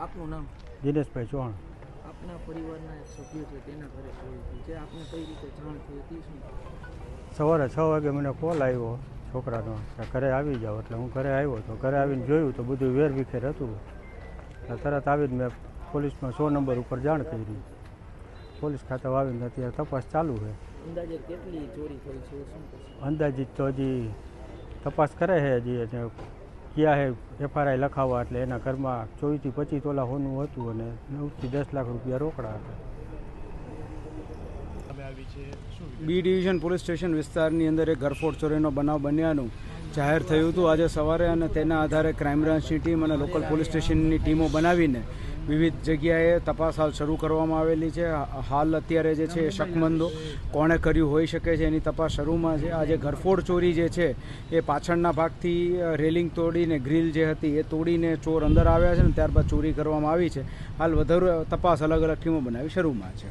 આપનું નામ? દિનેશભાઈ ચૌહાણ. આપના પરિવારના એક સભ્ય છે તેના ઘરે ચોરી થઈ આપને કઈ રીતે જાણ થઈ હતી શું? સવારે છ વાગે મને કોલ આવ્યો છોકરાનો કે ઘરે આવી જાઓ એટલે હું ઘરે આવ્યો તો ઘરે આવીને જોયું તો બધું વેર વિખેર હતું. એટલે તરત આવીને મેં પોલીસમાં સો નંબર ઉપર જાણ કરી. પોલીસ ખાતે આવીને અત્યારે તપાસ ચાલુ છે. અંદાજે કેટલી ચોરી થઈ છે અંદાજિત તો હજી તપાસ કરે છે હજી ક્યાં હે એફઆરઆઈ લખાવવા એટલે એના ઘરમાં ચોવીસથી પચીસ તોલા હોનું હતું અને નવથી દસ લાખ રૂપિયા રોકડા હતા. બી ડિવિઝન પોલીસ સ્ટેશન વિસ્તારની અંદર એક ગરફોડ ચોરીનો બનાવ બન્યાનું જાહેર થયું હતું. આજે સવારે અને તેના આધારે ક્રાઇમ બ્રાન્ચની ટીમ અને લોકલ પોલીસ સ્ટેશનની ટીમો બનાવીને વિવિધ જગ્યાએ તપાસ હાલ શરૂ કરવામાં આવેલી છે. હાલ અત્યારે જે છે એ શકમંદો કોણે કર્યું હોઈ શકે છે એની તપાસ શરૂમાં છે. આજે ઘરફોડ ચોરી જે છે એ પાછળના ભાગથી રેલિંગ તોડીને ગ્રીલ જે હતી એ તોડીને ચોર અંદર આવ્યા છે ને ત્યારબાદ ચોરી કરવામાં આવી છે. હાલ વધારે તપાસ અલગ અલગ ટીમો બનાવી શરૂમાં છે.